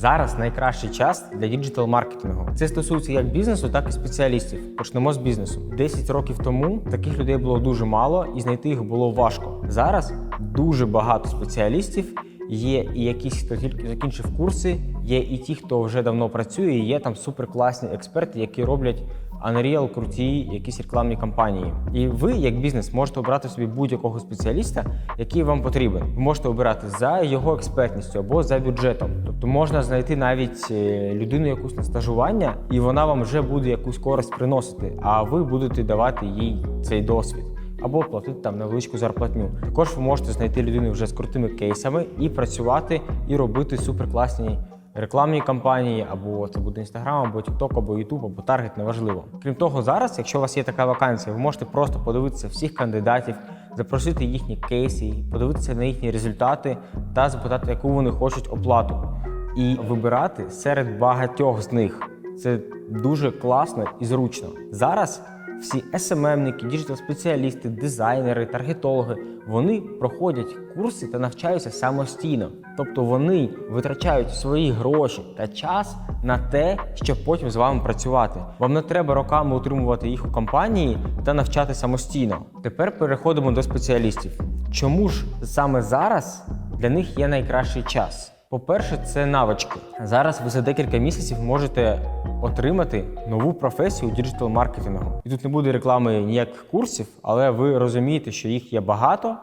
Зараз найкращий час для діджитал-маркетингу. Це стосується як бізнесу, так і спеціалістів. Почнемо з бізнесу. 10 років тому таких людей було дуже мало, і знайти їх було важко. Зараз дуже багато спеціалістів. Є і якісь, хто тільки закінчив курси, є і ті, хто вже давно працює, і є там суперкласні експерти, які роблять Unreal круті якісь рекламні кампанії. І ви, як бізнес, можете обрати собі будь-якого спеціаліста, який вам потрібен. Ви можете обирати за його експертністю або за бюджетом. Тобто можна знайти навіть е, людину якусь на стажування, і вона вам вже буде якусь користь приносити, а ви будете давати їй цей досвід. Або платити там невеличку зарплатню. Також ви можете знайти людину вже з крутими кейсами і працювати, і робити суперкласні рекламні кампанії, або це буде Instagram, або TikTok, або YouTube, або Target, неважливо. Крім того, зараз, якщо у вас є така вакансія, ви можете просто подивитися всіх кандидатів, запросити їхні кейси, подивитися на їхні результати та запитати, яку вони хочуть оплату, і вибирати серед багатьох з них. Це дуже класно і зручно. Зараз всі SMM-ники, діджитал-спеціалісти, дизайнери, таргетологи вони проходять курси та навчаються самостійно. Тобто вони витрачають свої гроші та час на те, щоб потім з вами працювати. Вам не треба роками утримувати їх у компанії та навчати самостійно. Тепер переходимо до спеціалістів. Чому ж саме зараз для них є найкращий час? По-перше, це навички. Зараз ви за декілька місяців можете отримати нову професію діджитал-маркетингу. І тут не буде реклами ніяких курсів, але ви розумієте, що їх є багато.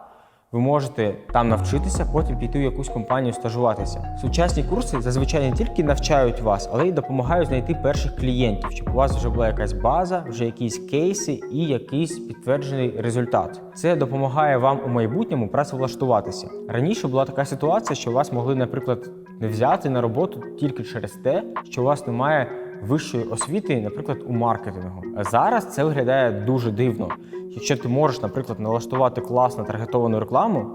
Ви можете там навчитися, потім піти в якусь компанію стажуватися. Сучасні курси зазвичай не тільки навчають вас, але й допомагають знайти перших клієнтів, щоб у вас вже була якась база, вже якісь кейси і якийсь підтверджений результат. Це допомагає вам у майбутньому працевлаштуватися. Раніше була така ситуація, що вас могли, наприклад, не взяти на роботу тільки через те, що у вас немає вищої освіти, наприклад, у маркетингу. А зараз це виглядає дуже дивно. Якщо ти можеш, наприклад, налаштувати класно таргетовану рекламу,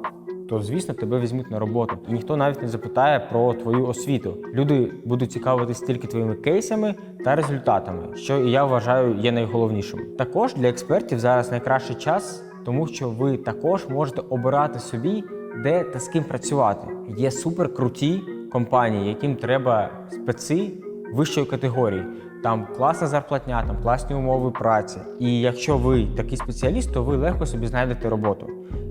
то звісно тебе візьмуть на роботу, і ніхто навіть не запитає про твою освіту. Люди будуть цікавитись тільки твоїми кейсами та результатами, що я вважаю є найголовнішим. Також для експертів зараз найкращий час, тому що ви також можете обирати собі, де та з ким працювати. Є суперкруті компанії, яким треба специ вищої категорії. Там класна зарплатня, там класні умови праці. І якщо ви такий спеціаліст, то ви легко собі знайдете роботу.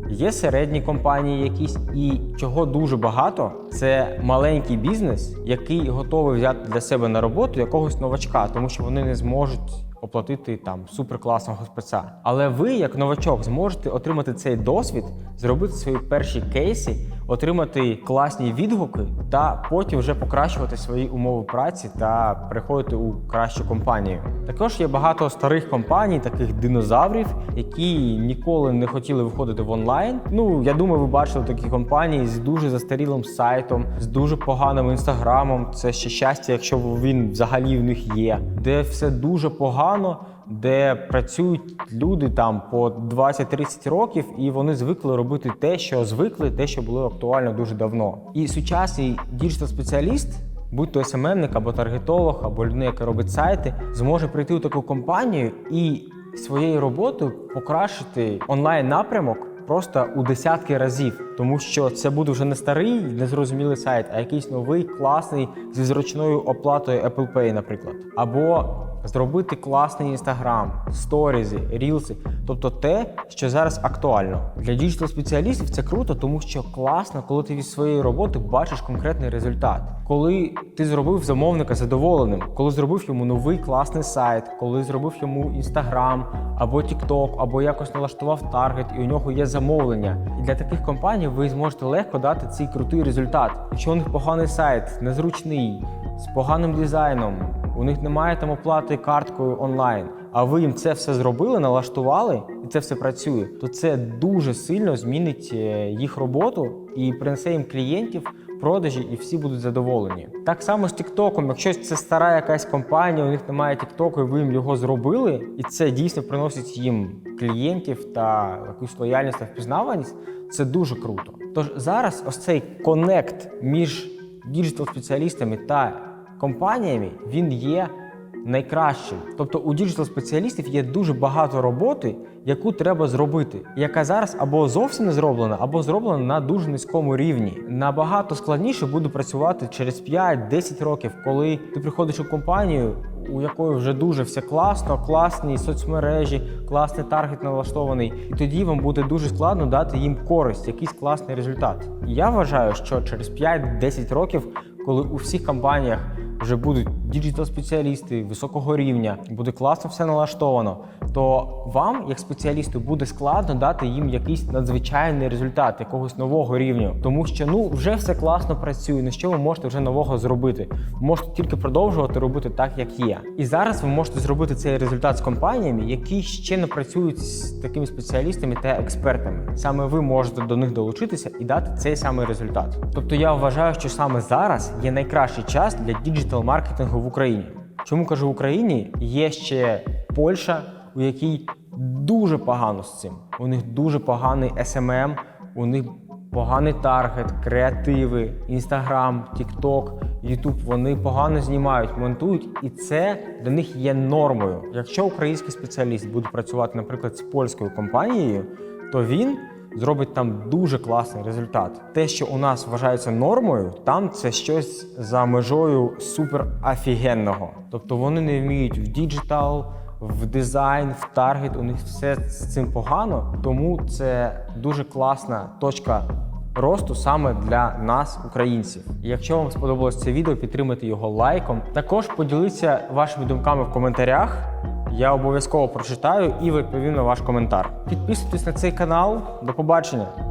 Є середні компанії якісь, і чого дуже багато, це маленький бізнес, який готовий взяти для себе на роботу якогось новачка, тому що вони не зможуть оплатити там суперкласного спеца. Але ви, як новачок, зможете отримати цей досвід, зробити свої перші кейси, отримати класні відгуки та потім вже покращувати свої умови праці та переходити у кращу компанію. Також є багато старих компаній, таких динозаврів, які ніколи не хотіли виходити в онлайн. Ну я думаю, ви бачили такі компанії з дуже застарілим сайтом, з дуже поганим інстаграмом. Це ще щастя, якщо він взагалі в них є, де все дуже погано де працюють люди там по 20-30 років, і вони звикли робити те, що звикли, те, що було актуально дуже давно. І сучасний діджитал-спеціаліст, будь то SMM-ник або таргетолог, або людина, яка робить сайти, зможе прийти у таку компанію і своєю роботою покращити онлайн напрямок. Просто у десятки разів, тому що це буде вже не старий, незрозумілий сайт, а якийсь новий, класний зі зручною оплатою Apple Pay, наприклад, або зробити класний інстаграм, сторізи, рілси, тобто те, що зараз актуально для діджитал спеціалістів. Це круто, тому що класно, коли ти від своєї роботи бачиш конкретний результат. Коли ти зробив замовника задоволеним, коли зробив йому новий класний сайт, коли зробив йому інстаграм або TikTok, або якось налаштував таргет, і у нього є замовлення. І для таких компаній ви зможете легко дати цей крутий результат. Якщо у них поганий сайт, незручний, з поганим дизайном, у них немає там оплати карткою онлайн, а ви їм це все зробили, налаштували, і це все працює, то це дуже сильно змінить е, їх роботу і принесе їм клієнтів. Продажі і всі будуть задоволені. Так само з Тіктоком, якщо це стара якась компанія, у них немає Тіктоку, і ви їм його зробили, і це дійсно приносить їм клієнтів та якусь лояльність та впізнаваність, це дуже круто. Тож зараз ось цей конект між діджитал спеціалістами та компаніями він є найкращим. Тобто у діджитал спеціалістів є дуже багато роботи, яку треба зробити, яка зараз або зовсім не зроблена, або зроблена на дуже низькому рівні. Набагато складніше буде працювати через 5-10 років, коли ти приходиш у компанію. У якої вже дуже все класно, класні соцмережі, класний таргет налаштований, і тоді вам буде дуже складно дати їм користь, якийсь класний результат. Я вважаю, що через 5-10 років, коли у всіх компаніях вже будуть діджитал-спеціалісти високого рівня, буде класно все налаштовано, то вам, як спеціалісту, буде складно дати їм якийсь надзвичайний результат якогось нового рівня, тому що ну вже все класно працює. На що ви можете вже нового зробити? Можете тільки продовжувати робити так, як є. І зараз ви можете зробити цей результат з компаніями, які ще не працюють з такими спеціалістами та експертами. Саме ви можете до них долучитися і дати цей самий результат. Тобто я вважаю, що саме зараз є найкращий час для діджитал-маркетингу в Україні. Чому кажу в Україні? Є ще Польща, у якій дуже погано з цим. У них дуже поганий SMM, у них поганий таргет, креативи, Інстаграм, Тікток, Ютуб. Вони погано знімають, монтують, і це для них є нормою. Якщо український спеціаліст буде працювати, наприклад, з польською компанією, то він зробить там дуже класний результат. Те, що у нас вважається нормою, там це щось за межою супер офігенного. Тобто вони не вміють в діджитал, в дизайн, в таргет. У них все з цим погано, тому це дуже класна точка. Росту саме для нас, українців. Якщо вам сподобалось це відео, підтримайте його лайком. Також поділіться вашими думками в коментарях. Я обов'язково прочитаю і відповім на ваш коментар. Підписуйтесь на цей канал. До побачення!